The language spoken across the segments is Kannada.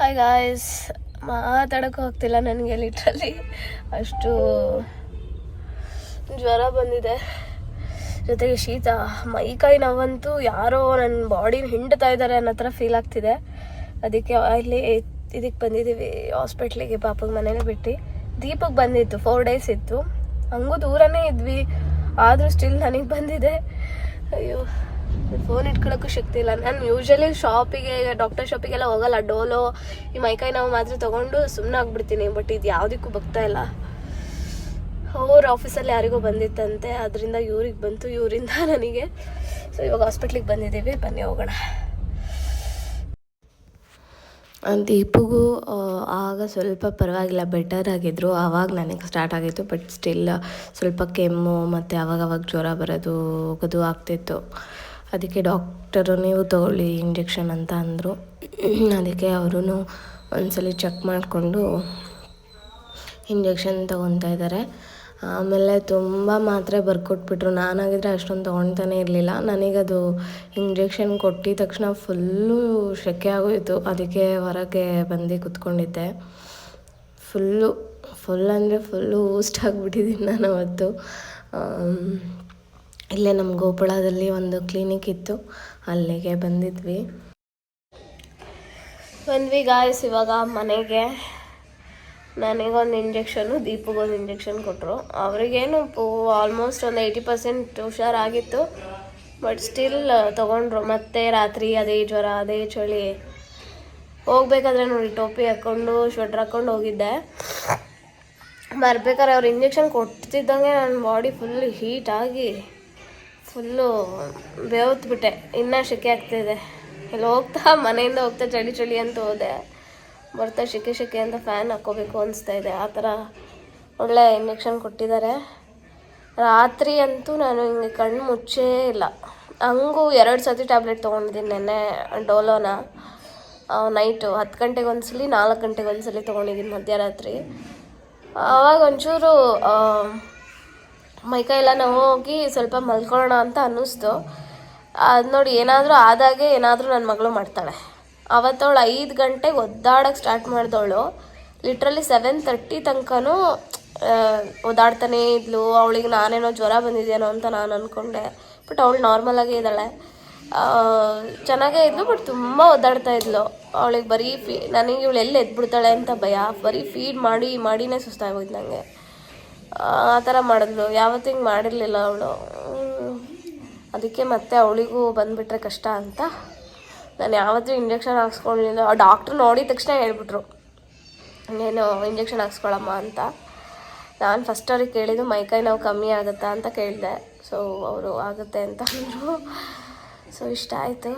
ಹಾಯ್ ಗಾಯ್ಸ್ ಮಾತಾಡೋಕ್ಕೂ ಹೋಗ್ತಿಲ್ಲ ನನಗೆ ಲಿಟ್ರಲ್ಲಿ ಅಷ್ಟು ಜ್ವರ ಬಂದಿದೆ. ಜೊತೆಗೆ ಶೀತ. ಮೈ ಕೈ ನಾವಂತೂ ಯಾರೋ ನನ್ನ ಬಾಡಿನ ಹಿಂಡ್ತಾ ಇದ್ದಾರೆ ಅನ್ನೋ ಥರ ಫೀಲ್ ಆಗ್ತಿದೆ. ಅದಕ್ಕೆ ಇಲ್ಲಿ ಇದಕ್ಕೆ ಬಂದಿದ್ದೀವಿ ಹಾಸ್ಪಿಟ್ಲಿಗೆ ಪಾಪಗೆ ಮನೇಲಿ ಬಿಟ್ಟು. ದೀಪಕ್ಕೆ ಬಂದಿತ್ತು ಫೋರ್ ಡೇಸ್ ಇತ್ತು. ಹಂಗೂ ದೂರನೇ ಇದ್ವಿ. ಆದರೂ ಸ್ಟಿಲ್ ನನಗೆ ಬಂದಿದೆ. ಅಯ್ಯೋ. ಫೋನ್ ಇಟ್ಕೊಳ್ಳೋಕ್ಕೂ ಶಕ್ತಿ ಇಲ್ಲ. ನಾನು ಯೂಶಲಿ ಶಾಪಿಗೆ ಡಾಕ್ಟರ್ ಶಾಪಿಗೆಲ್ಲ ಹೋಗಲ್ಲ. ಡೋಲೋ ಈ ಮೈಕೈ ನಾವು ಮಾತ್ರ ತೊಗೊಂಡು ಸುಮ್ಮನೆ ಆಗ್ಬಿಡ್ತೀನಿ. ಬಟ್ ಇದು ಯಾವುದಕ್ಕೂ ಬಗ್ತಾ ಇಲ್ಲ. ಅವ್ರ ಆಫೀಸಲ್ಲಿ ಯಾರಿಗೂ ಬಂದಿತ್ತಂತೆ. ಅದರಿಂದ ಇವ್ರಿಗೆ ಬಂತು. ಇವರಿಂದ ನನಗೆ. ಸೊ ಇವಾಗ ಹಾಸ್ಪಿಟ್ಲಿಗೆ ಬಂದಿದ್ದೀವಿ. ಬನ್ನಿ, ಹೋಗೋಣ. ದೀಪಿಗೂ ಆಗ ಸ್ವಲ್ಪ ಪರವಾಗಿಲ್ಲ. ಬೆಟರ್ ಆಗಿದ್ರು. ಆವಾಗ ನನಗೆ ಸ್ಟಾರ್ಟ್ ಆಗಿತ್ತು. ಬಟ್ ಸ್ಟಿಲ್ ಸ್ವಲ್ಪ ಕೆಮ್ಮು, ಮತ್ತು ಆವಾಗವಾಗ ಜ್ವರ ಬರೋದು, ಹೋಗೋದು ಆಗ್ತಿತ್ತು. ಅದಕ್ಕೆ ಡಾಕ್ಟರು ನೀವು ತಗೊಳ್ಳಿ ಇಂಜೆಕ್ಷನ್ ಅಂತ ಅಂದರು. ಅದಕ್ಕೆ ಅವರು ಒಂದ್ಸಲಿ ಚೆಕ್ ಮಾಡಿಕೊಂಡು ಇಂಜೆಕ್ಷನ್ ತೊಗೊತಾ ಇದ್ದಾರೆ ಆಮೇಲೆ ತುಂಬ ಮಾತ್ರೆ ಬರ್ಕೊಟ್ಬಿಟ್ರು. ನಾನಾಗಿದ್ರೆ ಅಷ್ಟೊಂದು ತೊಗೊಳ್ತಾನೆ ಇರಲಿಲ್ಲ. ನನಗದು ಇಂಜೆಕ್ಷನ್ ಕೊಟ್ಟಿದ ತಕ್ಷಣ ಫುಲ್ಲು ಶೆಕೆ ಆಗೋಯಿತು. ಅದಕ್ಕೆ ಹೊರಗೆ ಬಂದು ಕುತ್ಕೊಂಡಿದ್ದೆ. ಫುಲ್ಲು, ಫುಲ್ ಅಂದರೆ ಫುಲ್ಲು ಊಸ್ಟ್ ಆಗಿಬಿಟ್ಟಿದ್ದೀನಿ ನಾನು ಅವತ್ತು. ಇಲ್ಲೇ ನಮ್ಮ ಗೋಪುಳದಲ್ಲಿ ಒಂದು ಕ್ಲಿನಿಕ್ ಇತ್ತು. ಅಲ್ಲಿಗೆ ಬಂದಿದ್ವಿ. ಬಂದ್ವಿ ಗಾಯಸ್ ಇವಾಗ ಮನೆಗೆ. ನನಗೊಂದು ಇಂಜೆಕ್ಷನು ದೀಪಗೊಂದು ಇಂಜೆಕ್ಷನ್ ಕೊಟ್ಟರು ಅವರಿಗೇನು ಪೂ ಆಲ್ಮೋಸ್ಟ್ ಒಂದು ಏಯ್ಟಿ ಪರ್ಸೆಂಟ್ ಹುಷಾರಾಗಿತ್ತು. ಬಟ್ ಸ್ಟಿಲ್ ತೊಗೊಂಡ್ರು. ಮತ್ತೆ ರಾತ್ರಿ ಅದೇ ಜ್ವರ, ಅದೇ ಚಳಿ. ಹೋಗ್ಬೇಕಾದ್ರೆ ನೋಡಿ, ಟೋಪಿ ಹಾಕ್ಕೊಂಡು ಸ್ವೆಟ್ರ್ ಹಾಕ್ಕೊಂಡು ಹೋಗಿದ್ದೆ. ಬರ್ಬೇಕಾದ್ರೆ ಅವ್ರು ಇಂಜೆಕ್ಷನ್ ಕೊಡ್ತಿದ್ದಂಗೆ ನನ್ನ ಬಾಡಿ ಫುಲ್ ಹೀಟಾಗಿ ಫುಲ್ಲು ಬೇವತ್ಬಿಟ್ಟೆ. ಇನ್ನೂ ಶೆಕೆ ಇದೆ. ಇಲ್ಲಿ ಹೋಗ್ತಾ, ಮನೆಯಿಂದ ಹೋಗ್ತಾ, ಚಳಿ ಚಳಿ ಅಂತ ಹೋದೆ. ಬರ್ತಾ ಶೆಕೆ ಶೆಕೆ ಅಂತ ಫ್ಯಾನ್ ಹಾಕ್ಕೋಬೇಕು ಅನಿಸ್ತಾ ಇದೆ. ಆ ಥರ ಒಳ್ಳೆ ಇಂಜೆಕ್ಷನ್ ಕೊಟ್ಟಿದ್ದಾರೆ. ರಾತ್ರಿ ಅಂತೂ ನಾನು ಹಿಂಗೆ ಕಣ್ಣು ಮುಚ್ಚೇ ಇಲ್ಲ. ಹಂಗೂ ಎರಡು ಸತಿ ಟ್ಯಾಬ್ಲೆಟ್ ತೊಗೊಂಡಿದ್ದೀನಿ ನೆನ್ನೆ, ಡೋಲೋನ. ನೈಟು ಹತ್ತು ಗಂಟೆಗೆ ಒಂದ್ಸಲಿ, ನಾಲ್ಕು ಗಂಟೆಗೆ ಒಂದ್ಸಲಿ ತೊಗೊಂಡಿದ್ದೀನಿ ಮಧ್ಯರಾತ್ರಿ. ಆವಾಗ ಒಂಚೂರು ಮೈಕೈ ಎಲ್ಲ ನಾವು ಹೋಗಿ ಸ್ವಲ್ಪ ಮಲ್ಕೊಳ್ಳೋಣ ಅಂತ ಅನ್ನಿಸ್ತು. ಅದು ನೋಡಿ ಏನಾದರೂ ಆದಾಗೆ ಏನಾದರೂ ನನ್ನ ಮಗಳು ಮಾಡ್ತಾಳೆ. ಅವತ್ತವಳು ಐದು ಗಂಟೆಗೆ ಒದ್ದಾಡೋಕ್ಕೆ ಸ್ಟಾರ್ಟ್ ಮಾಡಿದವಳು. ಲಿಟ್ರಲಿ ಸೆವೆನ್ ತರ್ಟಿ ತನಕನೂ ಒದ್ದಾಡ್ತಾನೇ ಇದ್ಲು. ಅವಳಿಗೆ ನಾನೇನೋ ಜ್ವರ ಬಂದಿದೆಯೇನೋ ಅಂತ ನಾನು ಅಂದ್ಕೊಂಡೆ ಬಟ್ ಅವಳು ನಾರ್ಮಲಾಗೇ ಇದ್ದಾಳೆ. ಚೆನ್ನಾಗೇ ಇದ್ಲು ಬಟ್ ತುಂಬ ಒದ್ದಾಡ್ತಾ ಇದ್ಲು. ಅವಳಿಗೆ ಬರೀ ಫೀ ನನಗೆ ಇವಳು ಎಲ್ಲಿ ಎದ್ಬಿಡ್ತಾಳೆ ಅಂತ ಭಯ. ಬರೀ ಫೀಡ್ ಮಾಡಿ, ಮಾಡಿನೇ ಸುಸ್ತಾಗೋಯ್ತು ನನಗೆ ಆ ಥರ ಮಾಡಿದ್ಲು. ಯಾವತ್ತೂ ಹಿಂಗೆ ಮಾಡಿರಲಿಲ್ಲ ಅವಳು. ಅದಕ್ಕೆ ಮತ್ತೆ ಅವಳಿಗೂ ಬಂದುಬಿಟ್ರೆ ಕಷ್ಟ ಅಂತ. ನಾನು ಯಾವತ್ತೂ ಇಂಜೆಕ್ಷನ್ ಹಾಕ್ಸ್ಕೊಂಡಿಲ್ಲ ಆ ಡಾಕ್ಟ್ರು ನೋಡಿದ ತಕ್ಷಣ ಹೇಳ್ಬಿಟ್ರು. ನೀನು ಇಂಜೆಕ್ಷನ್ ಹಾಕ್ಸ್ಕೊಳಮ್ಮ ಅಂತ. ನಾನು ಫಸ್ಟ್ ಅವ್ರಿಗೆ ಕೇಳಿದ್ದು ಮೈಕೈ ನಾವು ಕಮ್ಮಿ ಆಗುತ್ತಾ ಅಂತ ಕೇಳಿದೆ. ಸೊ ಅವರು ಆಗುತ್ತೆ ಅಂತ ಅಂದರು. ಸೊ ಇಷ್ಟ ಆಯಿತು.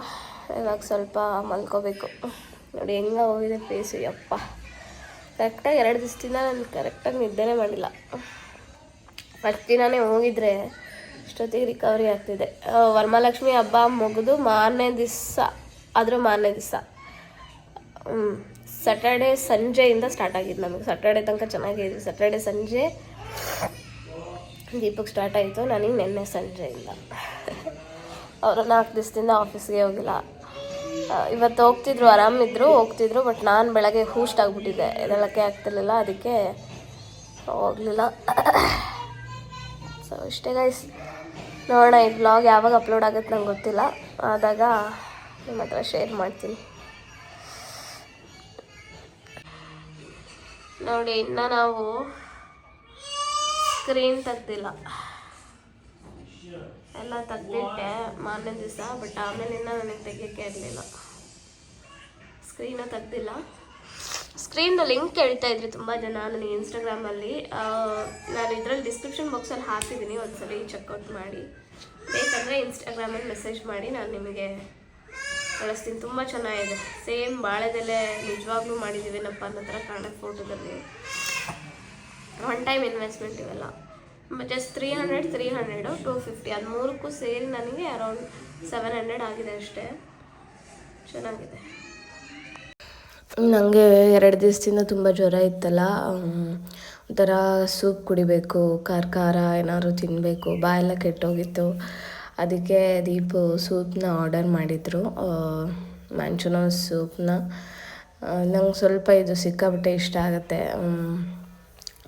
ಇವಾಗ ಸ್ವಲ್ಪ ಮಲ್ಕೋಬೇಕು. ನೋಡಿ, ಹೆಂಗೆ ಹೋಗಿದೆ ಫೇಸು ಯಪ್ಪ. ಕರೆಕ್ಟಾಗಿ ಎರಡು ದಿವಸದಿಂದ ನಾನು ಕರೆಕ್ಟಾಗಿ ನಿದ್ದೆನೇ ಮಾಡಿಲ್ಲ. ಫಸ್ಟ್ ದಿನನೇ ಹೋಗಿದ್ರೆ ಅಷ್ಟೊತ್ತಿಗೆ ರಿಕವರಿ ಆಗ್ತಿದೆ. ವರಮಾಲಕ್ಷ್ಮಿ ಹಬ್ಬ ಮುಗಿದು ಮಾರನೇ ದಿವಸ, ಆದರೂ ಮಾರನೇ ದಿವಸ. ಸ್ಯಾಟರ್ಡೆ ಸಂಜೆಯಿಂದ ಸ್ಟಾರ್ಟ್ ಆಗಿದ್ದು ನಮಗೆ. ಸ್ಯಾಟರ್ಡೆ ತನಕ ಚೆನ್ನಾಗೇ ಇದ್ವಿ ಸ್ಯಾಟರ್ಡೆ ಸಂಜೆ ದೀಪಕ್ ಸ್ಟಾರ್ಟ್ ಆಯಿತು. ನನಗೆ ನಿನ್ನೆ ಸಂಜೆಯಿಂದ ಅವರು ನಾಲ್ಕು ದಿವಸದಿಂದ ಆಫೀಸ್ಗೆ ಹೋಗಿಲ್ಲ. ಇವತ್ತು ಹೋಗ್ತಿದ್ರು ಆರಾಮಿದ್ರು ಹೋಗ್ತಿದ್ರು ಬಟ್ ನಾನು ಬೆಳಗ್ಗೆ ಹೂಸ್ಟ್ ಆಗಿಬಿಟ್ಟಿದ್ದೆ. ಎದಳಕ್ಕೆ ಆಗ್ತಿರ್ಲಿಲ್ಲ, ಅದಕ್ಕೆ ಹೋಗಲಿಲ್ಲ. ಸೊ ಇಷ್ಟೇ ಗೈಸ್ ನೋಡೋಣ, ಈ ಬ್ಲಾಗ್ ಯಾವಾಗ ಅಪ್ಲೋಡ್ ಆಗುತ್ತೆ ನಂಗೆ ಗೊತ್ತಿಲ್ಲ. ಆದಾಗ ನಿಮ್ಮ ಹತ್ರ ಶೇರ್ ಮಾಡ್ತೀನಿ. ನೋಡಿ, ಇನ್ನು ನಾವು ಸ್ಕ್ರೀನ್ ತೆಗ್ದಿಲ್ಲ. ಎಲ್ಲ ತೆಗ್ದಿಟ್ಟೆ ಮಾರನೇ ದಿವಸ ಬಟ್ ಆಮೇಲೆ ಆಮೇಲಿಂದ ನನಗೆ ತೆಗಿಯೋಕ್ಕೆ ಇರಲಿಲ್ಲ. ಸ್ಕ್ರೀನ ತೆಗ್ದಿಲ್ಲ. ಸ್ಕ್ರೀನ್ದು ಲಿಂಕ್ ಕೇಳ್ತಾ ಇದ್ರಿ ತುಂಬ ಜನ ನನಗೆ ಇನ್ಸ್ಟಾಗ್ರಾಮಲ್ಲಿ ನಾನು ಇದ್ರಲ್ಲಿ ಡಿಸ್ಕ್ರಿಪ್ಷನ್ ಬಾಕ್ಸಲ್ಲಿ ಹಾಕಿದ್ದೀನಿ ಒಂದ್ಸಲಿ ಚೆಕ್ಔಟ್ ಮಾಡಿ. ಬೇಕಂದರೆ ಇನ್ಸ್ಟಾಗ್ರಾಮಲ್ಲಿ ಮೆಸೇಜ್ ಮಾಡಿ, ನಾನು ನಿಮಗೆ ಕಳಿಸ್ತೀನಿ. ತುಂಬ ಚೆನ್ನಾಗಿದೆ. ಸೇಮ್ ಬಾಳೆದೆಲೆ ನಿಜವಾಗ್ಲೂ ಮಾಡಿದ್ದೀವೇನಪ್ಪ ಅನ್ನೋ ಥರ ಕಾಣಕ್ ಫೋಟೋದಲ್ಲಿ ಒನ್ ಟೈಮ್ ಇನ್ವೆಸ್ಟ್ಮೆಂಟ್ ಇವೆಲ್ಲ. Just three hundred three hundred two fifty ಅದು ಮೂರಕ್ಕೂ ಸೇರಿ ನನಗೆ ಅರೌಂಡ್ ಸೆವೆನ್ ಹಂಡ್ರೆಡ್ ಆಗಿದೆ ಅಷ್ಟೇ. ಚೆನ್ನಾಗಿದೆ. ನನಗೆ ಎರಡು ದಿವಸದಿಂದ ತುಂಬ ಜ್ವರ ಇತ್ತಲ್ಲ ಒಂಥರ ಸೂಪ್ ಕುಡಿಬೇಕು ಖಾರ ಖಾರ ಏನಾದ್ರು ತಿನ್ನಬೇಕು ಬಾಯೆಲ್ಲ ಕೆಟ್ಟೋಗಿತ್ತು. ಅದಕ್ಕೆ ದೀಪು ಸೂಪ್ನ ಆರ್ಡರ್ ಮಾಡಿದರು ಮ್ಯಾಂಚುನೋ ಸೂಪ್ನ. ನಂಗೆ ಸ್ವಲ್ಪ ಇದು ಸಿಕ್ಕಾಬಿಟ್ಟೆ ಇಷ್ಟ ಆಗುತ್ತೆ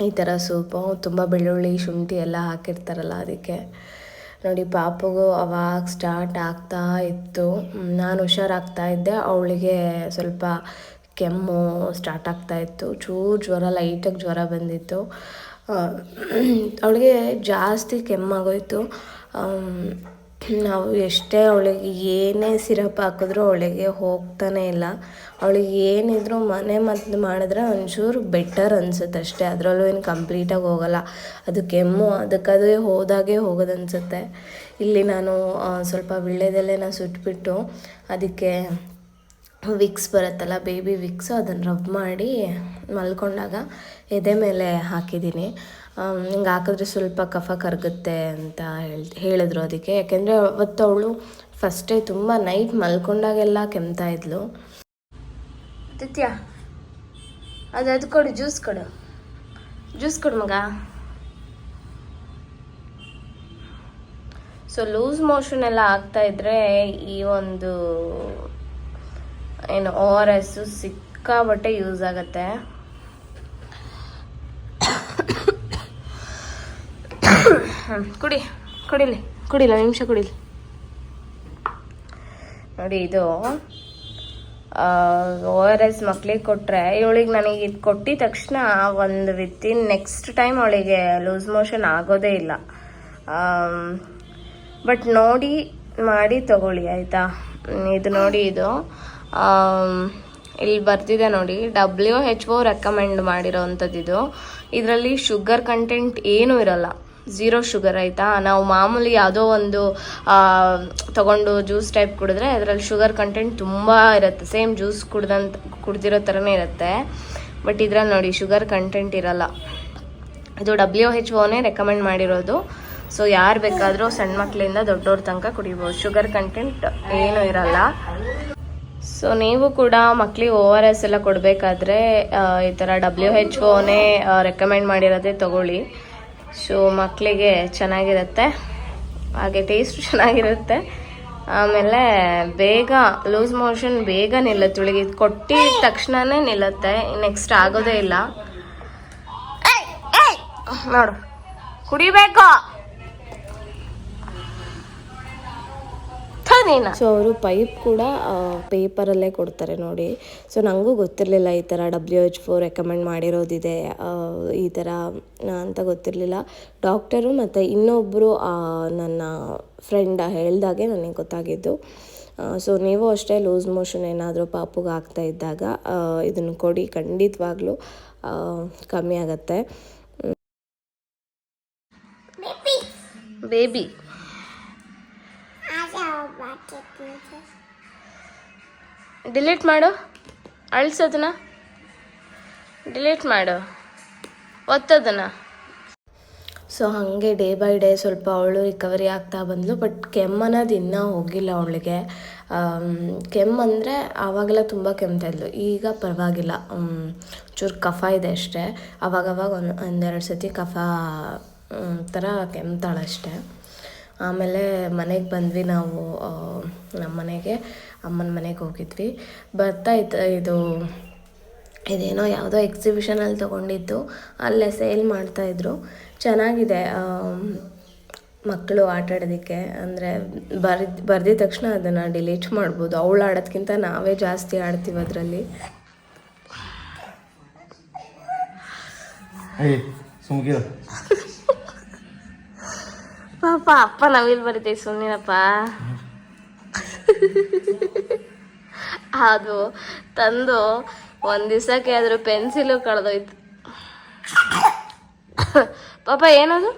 ಈ ಥರ ಸೂಪು. ತುಂಬ ಬೆಳ್ಳುಳ್ಳಿ, ಶುಂಠಿ ಎಲ್ಲ ಹಾಕಿರ್ತಾರಲ್ಲ ಅದಕ್ಕೆ. ನೋಡಿ, ಪಾಪಗೂ ಅವಾಗ ಸ್ಟಾರ್ಟ್ ಆಗ್ತಾ ಇತ್ತು. ನಾನು ಹುಷಾರಾಗ್ತಾ ಇದ್ದೆ, ಅವಳಿಗೆ ಸ್ವಲ್ಪ ಕೆಮ್ಮು ಸ್ಟಾರ್ಟ್ ಆಗ್ತಾ ಇತ್ತು. ಚೂರು ಜ್ವರ ಲೈಟಾಗಿ ಜ್ವರ ಬಂದಿತ್ತು. ಅವಳಿಗೆ ಜಾಸ್ತಿ ಕೆಮ್ಮಾಗೋಯಿತು ನಾವು ಎಷ್ಟೇ ಅವಳಿಗೆ ಏನೇ ಸಿರಪ್ ಹಾಕಿದ್ರೂ ಅವಳಿಗೆ ಹೋಗ್ತಾನೆ ಇಲ್ಲ. ಅವಳಿಗೆ ಏನಿದ್ರು ಮನೆ ಮದ್ದು ಮಾಡಿದ್ರೆ ಒಂಚೂರು ಬೆಟರ್ ಅನಿಸುತ್ತೆ ಅಷ್ಟೇ. ಅದರಲ್ಲೂ ಏನು ಕಂಪ್ಲೀಟಾಗಿ ಹೋಗಲ್ಲ. ಅದು ಕೆಮ್ಮು ಅದಕ್ಕದೇ ಹೋದಾಗೆ ಹೋಗೋದು ಅನಿಸುತ್ತೆ. ಇಲ್ಲಿ ನಾನು ಸ್ವಲ್ಪ ನಾನು ಸುಟ್ಬಿಟ್ಟು ಅದಕ್ಕೆ ವಿಕ್ಸ್ ಬರುತ್ತಲ್ಲ, ಬೇಬಿ ವಿಕ್ಸು ಅದನ್ನು ರಬ್ ಮಾಡಿ ಮಲ್ಕೊಂಡಾಗ ಎದೆ ಮೇಲೆ ಹಾಕಿದ್ದೀನಿ. ಹಿಂಗೆ ಹಾಕಿದ್ರೆ ಸ್ವಲ್ಪ ಕಫ ಕರಗುತ್ತೆ ಅಂತ ಹೇಳಿ, ಹೇಳಿದ್ರು ಅದಕ್ಕೆ. ಯಾಕೆಂದರೆ ಅವತ್ತು ಅವಳು ಫಸ್ಟೇ ತುಂಬ ನೈಟ್ ಮಲ್ಕೊಂಡಾಗೆಲ್ಲ ಕೆಮ್ತಾ ಇದ್ಲು. ಆದಿತ್ಯ, ಅದು ಅದು ಕೊಡು ಜ್ಯೂಸ್ ಕೊಡು. ಜ್ಯೂಸ್ ಕೊಡು ಮಗ. ಸೊ ಲೂಸ್ ಮೋಷನ್ ಎಲ್ಲ ಆಗ್ತಾ ಇದ್ರೆ ಈ ಒಂದು ಏನು ಓ ಆರ್ ಎಸ್ ಸಿಕ್ಕಾಬಟ್ಟೆ ಯೂಸ್ ಆಗುತ್ತೆ. ಕುಡಿ, ಕುಡಿಲಿ ಕುಡಿಲ್ಲ ನಿಮಿಷ ಕುಡಿಲಿ. ನೋಡಿ ಇದು ಓ ಆರ್ ಎಸ್ ಮಕ್ಳಿಗೆ ಕೊಟ್ಟರೆ ಇವಳಿಗೆ ನನಗೆ ಇದು ಕೊಟ್ಟಿದ ತಕ್ಷಣ ಒಂದು ವಿತಿನ್ ನೆಕ್ಸ್ಟ್ ಟೈಮ್ ಅವಳಿಗೆ ಲೂಸ್ ಮೋಷನ್ ಆಗೋದೇ ಇಲ್ಲ. ಬಟ್ ನೋಡಿ, ಮಾಡಿ ತಗೊಳ್ಳಿ, ಆಯಿತಾ? ಇದು ನೋಡಿ ಇದು. ಇಲ್ಲಿ ಬರ್ತಿದೆ ನೋಡಿ. ಡಬ್ಲ್ಯೂ ಹೆಚ್ ಒ ರೆಕಮೆಂಡ್ ಮಾಡಿರೋವಂಥದ್ದು ಇದು. ಇದರಲ್ಲಿ ಶುಗರ್ ಕಂಟೆಂಟ್ ಏನೂ ಇರಲ್ಲ. ಝೀರೋ ಶುಗರ್ ಆಯಿತಾ? ನಾವು ಮಾಮೂಲಿ ಯಾವುದೋ ಒಂದು ತಗೊಂಡು ಜ್ಯೂಸ್ ಟೈಪ್ ಕುಡಿದ್ರೆ ಅದರಲ್ಲಿ ಶುಗರ್ ಕಂಟೆಂಟ್ ತುಂಬ ಇರುತ್ತೆ. ಸೇಮ್ ಜ್ಯೂಸ್ ಕುಡ್ದಂತ, ಕುಡ್ದಿರೋ ಥರನೇ ಇರುತ್ತೆ. ಬಟ್ ಇದ್ರಲ್ಲಿ ನೋಡಿ ಶುಗರ್ ಕಂಟೆಂಟ್ ಇರಲ್ಲ. ಇದು ಡಬ್ಲ್ಯೂ ಹೆಚ್ ಓನೇ ರೆಕಮೆಂಡ್ ಮಾಡಿರೋದು. ಸೊ ಯಾರು ಬೇಕಾದರೂ ಸಣ್ಣ ಮಕ್ಕಳಿಂದ ದೊಡ್ಡವ್ರ ತನಕ ಕುಡಿಬೋದು. ಶುಗರ್ ಕಂಟೆಂಟ್ ಏನೂ ಇರಲ್ಲ. ಸೊ ನೀವು ಕೂಡ ಮಕ್ಕಳಿಗೆ ಓ ಆರ್ ಎಸ್ ಎಲ್ಲ ಕೊಡಬೇಕಾದ್ರೆ ಈ ಥರ ಡಬ್ಲ್ಯೂ ಹೆಚ್ ಓನೇ ರೆಕಮೆಂಡ್ ಮಾಡಿರೋದೇ ತಗೊಳ್ಳಿ. ಸೊ ಮಕ್ಕಳಿಗೆ ಚೆನ್ನಾಗಿರುತ್ತೆ. ಹಾಗೆ ಟೇಸ್ಟ್ ಚೆನ್ನಾಗಿರುತ್ತೆ. ಆಮೇಲೆ ಬೇಗ ಲೂಸ್ ಮೋಷನ್ ಬೇಗ ನಿಲ್ಲುತ್ತೆ. ಉಳಿಗೆ ಕೊಟ್ಟಿದ ತಕ್ಷಣನೇ ನಿಲ್ಲುತ್ತೆ. ನೆಕ್ಸ್ಟ್ ಆಗೋದೇ ಇಲ್ಲ. ನೋಡು. ಕುಡಿಬೇಕು. ಸೊ ಅವರು ಪೈಪ್ ಕೂಡ ಪೇಪರಲ್ಲೇ ಕೊಡ್ತಾರೆ ನೋಡಿ. ಸೊ ನನಗೂ ಗೊತ್ತಿರಲಿಲ್ಲ ಈ ಥರ ಡಬ್ಲ್ಯೂ ಎಚ್ ಫೋರ್ ರೆಕಮೆಂಡ್ ಮಾಡಿರೋದಿದೆ ಈ ಥರ ಅಂತ ಗೊತ್ತಿರಲಿಲ್ಲ. ಡಾಕ್ಟರು ಮತ್ತು ಇನ್ನೊಬ್ಬರು ನನ್ನ ಫ್ರೆಂಡ್ ಹೇಳ್ದಾಗೆ ನನಗೆ ಗೊತ್ತಾಗಿದ್ದು. ಸೊ ನೀವು ಅಷ್ಟೇ ಲೂಸ್ ಮೋಷನ್ ಏನಾದರೂ ಪಾಪುಗೆ ಆಗ್ತಾ ಇದ್ದಾಗ ಇದನ್ನು ಕೊಡಿ. ಖಂಡಿತವಾಗ್ಲೂ ಕಮ್ಮಿ ಆಗುತ್ತೆ. ಬೇಬಿ ಡಿಲೀಟ್ ಮಾಡು. ಅಳಿಸೋದನ್ನ. ಡಿಲೀಟ್ ಮಾಡು. ಒತ್ತೋದನ್ನ. ಸೊ ಹಾಗೆ ಡೇ ಬೈ ಡೇ ಸ್ವಲ್ಪ ಅವಳು ರಿಕವರಿ ಆಗ್ತಾ ಬಂದಳು ಬಟ್ ಕೆಮ್ಮನ್ನೋದು ಇನ್ನೂ ಹೋಗಿಲ್ಲ ಅವಳಿಗೆ. ಕೆಮ್ಮು ಅಂದರೆ ಆವಾಗೆಲ್ಲ ತುಂಬ ಕೆಮ್ತಾ ಇದ್ಲು. ಈಗ ಪರವಾಗಿಲ್ಲ. ಚೂರು ಕಫ ಇದೆ ಅಷ್ಟೇ. ಅವಾಗವಾಗ ಒಂದು, ಒಂದೆರಡು ಸತಿ ಕಫ ಥರ ಕೆಮ್ತಾಳಷ್ಟೇ. ಆಮೇಲೆ ಮನೆಗೆ ಬಂದ್ವಿ ನಾವು ನಮ್ಮ ಮನೆಗೆ, ಅಮ್ಮನ ಮನೆಗೆ ಹೋಗಿದ್ವಿ. ಬರ್ತಾ ಇತ್ತು ಇದು, ಇದೇನೋ ಯಾವುದೋ ಎಕ್ಸಿಬಿಷನಲ್ಲಿ ತೊಗೊಂಡಿದ್ದು, ಅಲ್ಲೇ ಸೇಲ್ ಮಾಡ್ತಾಯಿದ್ರು ಚೆನ್ನಾಗಿದೆ ಮಕ್ಕಳು ಆಟಾಡೋದಕ್ಕೆ ಅಂದರೆ ಬರ್ದು, ಬರೆದಿದ ತಕ್ಷಣ ಅದನ್ನು ಡಿಲೀಟ್ ಮಾಡ್ಬೋದು. ಅವಳು ಆಡೋದಕ್ಕಿಂತ ನಾವೇ ಜಾಸ್ತಿ ಆಡ್ತೀವಿ ಅದರಲ್ಲಿ. ಪಾಪ ಅಪ್ಪ ನವಿಲ್ ಬರೀತೀವಿ ಸುಮ್ಮನಿನಪ್ಪ ಅದು ತಂದು ಒಂದು ದಿವಸಕ್ಕೆ ಆದ್ರೂ ಪೆನ್ಸಿಲು ಕಳೆದೋಯ್ತು. ಪಾಪ ಏನದು?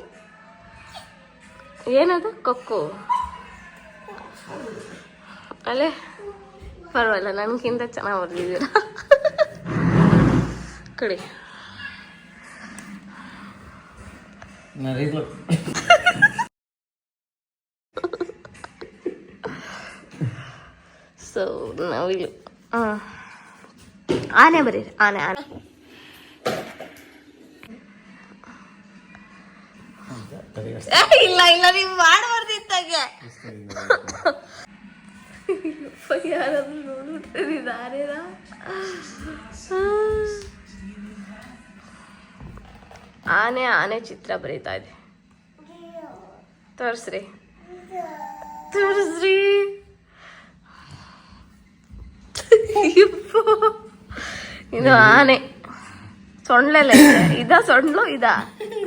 ಏನದು? ಕೊಕ್ಕು. ಅಲ್ಲೇ, ಪರವಾಗಿಲ್ಲ ನನ್ಗಿಂತ ಚೆನ್ನಾಗಿ ಬರ್ದಿದ್ದೀರ ಕೊಡಿ. ಸೊ ನಾವಿಲ್ಲ ಆನೆ ಬರೀರಿ ಆನೆ ಆನೆ. ಇಲ್ಲ ಇಲ್ಲ ನೀವು ಮಾಡಬಾರ್ದಿತ್ತಾಗೆ. ಯಾರಾದ್ರೂ ನೋಡಿದ್ರೆ ಇದಾರೇನಾ ಆನೆ ಆನೆ ಚಿತ್ರ ಬರೀತಾ ಇದೆ. ತೋರಿಸ್ರಿ. ತೋರಿಸ್ರಿ. ಇದು ಆನೆ. ಸೊಂಡ್ಲೆಲ್ಲ ಇದೆ. ಸೊಂಡ್ಲು ಇದ.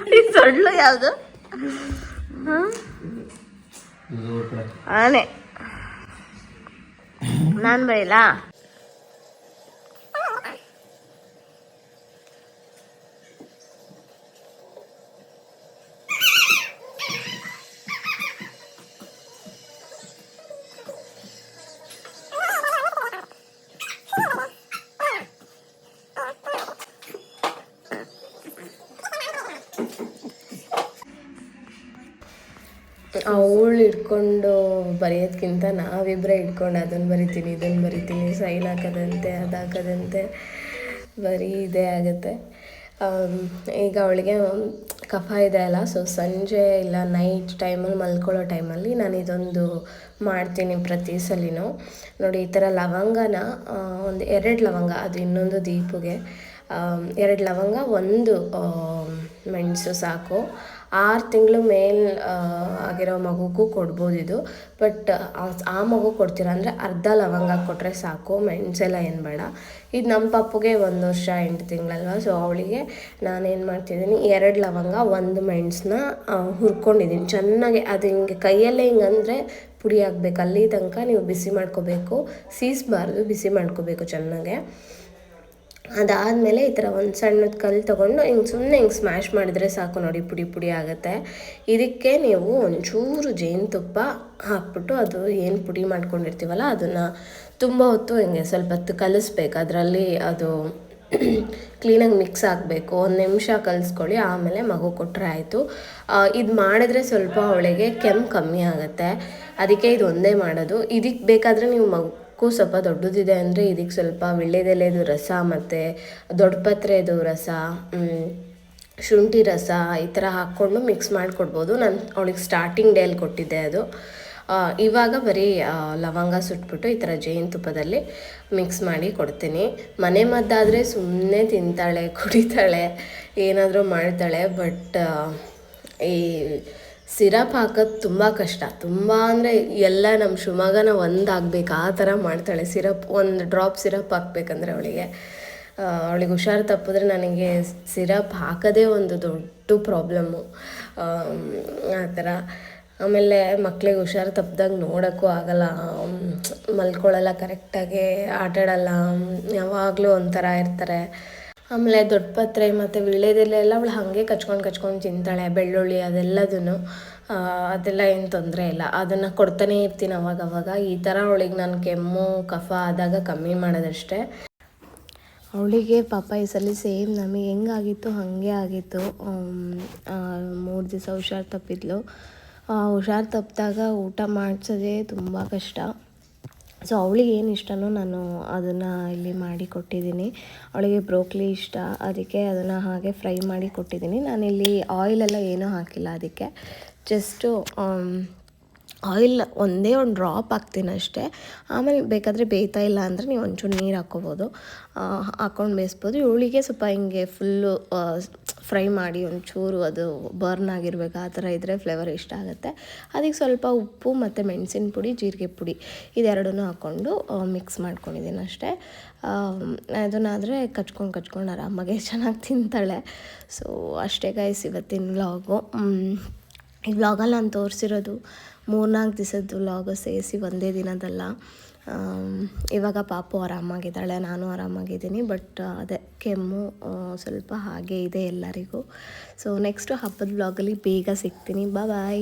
ಈ ಸೊಂಡ್ಲು ಯಾವುದು? ಆನೆ. ನಾನು ಬರೀಲಾ ಅವಳು ಹಿಡ್ಕೊಂಡು ಬರೆಯೋದ್ಕಿಂತ ನಾವಿಬ್ಬರೇ ಹಿಡ್ಕೊಂಡು ಅದನ್ನು ಬರಿತೀನಿ ಇದನ್ನು ಬರಿತೀನಿ, ಸೈನ್ ಹಾಕೋದಂತೆ, ಅದು ಹಾಕೋದಂತೆ ಬರೀ ಇದೇ ಆಗುತ್ತೆ. ಈಗ ಅವಳಿಗೆ ಕಫ ಇದೆ ಅಲ್ಲ, ಸೊ ಸಂಜೆ ಇಲ್ಲ ನೈಟ್ ಟೈಮಲ್ಲಿ ಮಲ್ಕೊಳ್ಳೋ ಟೈಮಲ್ಲಿ ನಾನು ಇದೊಂದು ಮಾಡ್ತೀನಿ ಪ್ರತಿ ಸಲಿನೂ. ನೋಡಿ, ಈ ಥರ ಲವಂಗನ ಒಂದು ಎರಡು ಲವಂಗ, ಅದು ಇನ್ನೊಂದು ದೀಪಿಗೆ ಎರಡು ಲವಂಗ, ಒಂದು ಮೆಣಸು ಸಾಕು. ಆರು ತಿಂಗಳು ಮೇಲ್ ಆಗಿರೋ ಮಗುಗೂ ಕೊಡ್ಬೋದು ಇದು. ಬಟ್ ಆ ಮಗು ಕೊಡ್ತೀರಾ ಅಂದರೆ ಅರ್ಧ ಲವಂಗ ಕೊಟ್ಟರೆ ಸಾಕು ಮೆಣಸೆಲ್ಲ ಏನು ಬೇಡ. ಇದು ನಮ್ಮ ಪಪ್ಪುಗೆ ಒಂದು ವರ್ಷ, ಎಂಟು ತಿಂಗಳಲ್ವ ಸೊ ಅವಳಿಗೆ ನಾನೇನು ಮಾಡ್ತಿದ್ದೀನಿ, ಎರಡು ಲವಂಗ, ಒಂದು ಮೆಣಸನ್ನ ಹುರ್ಕೊಂಡಿದ್ದೀನಿ. ಚೆನ್ನಾಗಿ ಅದು ಹಿಂಗೆ ಕೈಯಲ್ಲೇ ಹಿಂಗೆ ಅಂದರೆ ಪುಡಿ ಹಾಕ್ಬೇಕು ಅಲ್ಲಿ ತನಕ ನೀವು ಬಿಸಿ ಮಾಡ್ಕೋಬೇಕು, ಸೀಸ್ಬಾರ್ದು, ಬಿಸಿ ಮಾಡ್ಕೋಬೇಕು ಚೆನ್ನಾಗೆ. ಅದಾದಮೇಲೆ ಈ ಥರ ಒಂದು ಸಣ್ಣದ ಕಲ್ಲು ತೊಗೊಂಡು ಹಿಂಗೆ ಸುಮ್ಮನೆ ಹಿಂಗೆ ಸ್ಮ್ಯಾಶ್ ಮಾಡಿದರೆ ಸಾಕು ನೋಡಿ, ಪುಡಿ ಪುಡಿ ಆಗುತ್ತೆ. ಇದಕ್ಕೆ ನೀವು ಒಂಚೂರು ಜೇನುತುಪ್ಪ ಹಾಕ್ಬಿಟ್ಟು ಅದು ಏನು ಪುಡಿ ಮಾಡ್ಕೊಂಡಿರ್ತೀವಲ್ಲ, ಅದನ್ನು ತುಂಬ ಹೊತ್ತು ಹಿಂಗೆ ಸ್ವಲ್ಪ ಹೊತ್ತು ಕಲಿಸ್ಬೇಕು. ಅದರಲ್ಲಿ ಅದು ಕ್ಲೀನಾಗಿ ಮಿಕ್ಸ್ ಆಗಬೇಕು. ಒಂದು ನಿಮಿಷ ಕಲಿಸ್ಕೊಳ್ಳಿ, ಆಮೇಲೆ ಮಗು ಕೊಟ್ಟರೆ ಆಯಿತು. ಇದು ಮಾಡಿದ್ರೆ ಸ್ವಲ್ಪ ಅವಳಿಗೆ ಕೆಮ್ಮು ಕಮ್ಮಿ ಆಗುತ್ತೆ. ಅದಕ್ಕೆ ಇದು ಒಂದೇ ಮಾಡೋದು. ಇದಕ್ಕೆ ಬೇಕಾದರೆ ನೀವು ಮಗು ಸ್ವಲ್ಪ ದೊಡ್ಡದಿದೆ ಅಂದರೆ ಇದಕ್ಕೆ ಸ್ವಲ್ಪ ವೀಳ್ಯದೆಲೆದು ರಸ ಮತ್ತು ದೊಡ್ಡಪತ್ರೆದು ರಸ ಶುಂಠಿ ರಸ ಈ ಥರ ಹಾಕ್ಕೊಂಡು ಮಿಕ್ಸ್ ಮಾಡಿಕೊಡ್ಬೋದು. ನಾನು ಅವಳಿಗೆ ಸ್ಟಾರ್ಟಿಂಗ್ ಡೇಲಿ ಕೊಟ್ಟಿದ್ದೆ ಅದು. ಇವಾಗ ಬರೀ ಲವಂಗ ಸುಟ್ಬಿಟ್ಟು ಈ ಥರ ಜೇನುತುಪ್ಪದಲ್ಲಿ ಮಿಕ್ಸ್ ಮಾಡಿ ಕೊಡ್ತೀನಿ. ಮನೆ ಮದ್ದಾದರೆ ಸುಮ್ಮನೆ ತಿಂತಾಳೆ, ಕುಡಿತಾಳೆ, ಏನಾದರೂ ಮಾಡ್ತಾಳೆ ಬಟ್ ಈ ಸಿರಪ್ ಹಾಕೋದು ತುಂಬ ಕಷ್ಟ. ತುಂಬ ಅಂದರೆ ಎಲ್ಲ ನಮ್ಮ ಶಿವಮೊಗ್ಗನ ಒಂದಾಗಬೇಕು ಆ ಥರ ಮಾಡ್ತಾಳೆ. ಸಿರಪ್, ಒಂದು ಡ್ರಾಪ್ ಸಿರಪ್ ಹಾಕ್ಬೇಕಂದ್ರೆ ಅವಳಿಗೆ. ಅವಳಿಗೆ ಹುಷಾರು ತಪ್ಪಿದ್ರೆ ನನಗೆ ಸಿರಪ್ ಹಾಕೋದೇ ಒಂದು ದೊಡ್ಡ ಪ್ರಾಬ್ಲಮ್ಮು ಆ ಥರ. ಆಮೇಲೆ ಮಕ್ಕಳಿಗೆ ಹುಷಾರು ತಪ್ಪಿದಾಗ ನೋಡೋಕ್ಕೂ ಆಗಲ್ಲ. ಮಲ್ಕೊಳ್ಳಲ್ಲ, ಕರೆಕ್ಟಾಗಿ ಆಟಾಡಲ್ಲ. ಯಾವಾಗಲೂ ಒಂಥರ ಇರ್ತಾರೆ. ಆಮೇಲೆ ದೊಡ್ಡ ಪತ್ರೆ ಮತ್ತು ವೀಳ್ಯದೆಲೆ ಎಲ್ಲ ಅವಳು ಹಾಗೆ ಕಚ್ಕೊಂಡು ಕಚ್ಕೊಂಡು ತಿಂತಾಳೆ, ಬೆಳ್ಳುಳ್ಳಿ ಅದೆಲ್ಲದೂ ಅದೆಲ್ಲ ಏನು ತೊಂದರೆ ಇಲ್ಲ. ಅದನ್ನು ಕೊಡ್ತಾನೆ ಇರ್ತೀನಿ ಅವಾಗ ಅವಾಗ. ಈ ಥರ ಅವಳಿಗೆ ನಾನು ಕೆಮ್ಮು, ಕಫ ಆದಾಗ ಕಮ್ಮಿ ಮಾಡೋದಷ್ಟೇ. ಅವಳಿಗೆ ಪಾಪ ಈ ಸಲ ಸೇಮ್ ನಮಗೆ ಹೆಂಗಾಗಿತ್ತು, ಹಾಗೆ ಆಗಿತ್ತು. ಮೂರು ದಿವಸ ಹುಷಾರು ತಪ್ಪಿದ್ಲು. ಹುಷಾರು ತಪ್ಪಿದಾಗ ಊಟ ಮಾಡಿಸೋದೇ ತುಂಬ ಕಷ್ಟ. ಸೊ ಅವಳಿಗೆ ಏನು ಇಷ್ಟನೋ ನಾನು ಅದನ್ನು ಇಲ್ಲಿ ಮಾಡಿ ಕೊಟ್ಟಿದ್ದೀನಿ. ಅವಳಿಗೆ ಬ್ರೋಕ್ಲಿ ಇಷ್ಟ. ಅದಕ್ಕೆ ಅದನ್ನು ಹಾಗೆ ಫ್ರೈ ಮಾಡಿ ಕೊಟ್ಟಿದ್ದೀನಿ. ನಾನಿಲ್ಲಿ ಆಯಿಲೆಲ್ಲ ಏನೂ ಹಾಕಿಲ್ಲ ಅದಕ್ಕೆ. ಜಸ್ಟು ಆಯಿಲ್ ಒಂದೇ ಒಂದು ಡ್ರಾಪ್ ಹಾಕ್ತೀನಿ ಅಷ್ಟೇ. ಆಮೇಲೆ ಬೇಕಾದರೆ ಬೇಯ್ತಾ ಇಲ್ಲ ಅಂದರೆ ನೀವು ಒಂಚೂರು ನೀರು ಹಾಕ್ಕೋಬೋದು. ಹಾಕ್ಕೊಂಡು ಬೇಯಿಸ್ಬೋದು. ಇವಳಿಗೆ ಸ್ವಲ್ಪ ಹಿಂಗೆ ಫುಲ್ಲು ಫ್ರೈ ಮಾಡಿ ಒಂಚೂರು ಅದು ಬರ್ನ್ ಆಗಿರಬೇಕು, ಆ ಥರ ಇದ್ದರೆ ಫ್ಲೇವರ್ ಇಷ್ಟ ಆಗುತ್ತೆ. ಅದಕ್ಕೆ ಸ್ವಲ್ಪ ಉಪ್ಪು ಮತ್ತು ಮೆಣಸಿನ ಪುಡಿ, ಜೀರಿಗೆ ಪುಡಿ ಇದೆರಡನ್ನೂ ಹಾಕ್ಕೊಂಡು ಮಿಕ್ಸ್ ಮಾಡ್ಕೊಂಡಿದ್ದೀನಿ ಅಷ್ಟೇ. ಅದನ್ನಾದರೆ ಕಚ್ಕೊಂಡು ಕಚ್ಕೊಂಡು ಆರಾಮಾಗೆ ಚೆನ್ನಾಗಿ ತಿಂತಾಳೆ. ಸೊ ಅಷ್ಟೇ ಗಾಯ್ಸ್ ಇವತ್ತಿನ ವ್ಲಾಗು ಈ ವ್ಲಾಗಲ್ಲಿ ನಾನು ತೋರಿಸಿರೋದು ಮೂರ್ನಾಲ್ಕು ದಿವಸದ್ದು ವ್ಲಾಗು ಸೇರಿಸಿ ಒಂದೇ ದಿನದಲ್ಲ. ಇವಾಗ ಪಾಪು ಆರಾಮಾಗಿದ್ದಾಳೆ, ನಾನು ಆರಾಮಾಗಿದ್ದೀನಿ, ಬಟ್ ಅದೇ ಕೆಮ್ಮು ಸ್ವಲ್ಪ ಹಾಗೆ ಇದೆ ಎಲ್ಲರಿಗೂ. ಸೊ ನೆಕ್ಸ್ಟು ಹಬ್ಬದ ಬ್ಲಾಗಲ್ಲಿ ಬೇಗ ಸಿಗ್ತೀನಿ. ಬಾಯ್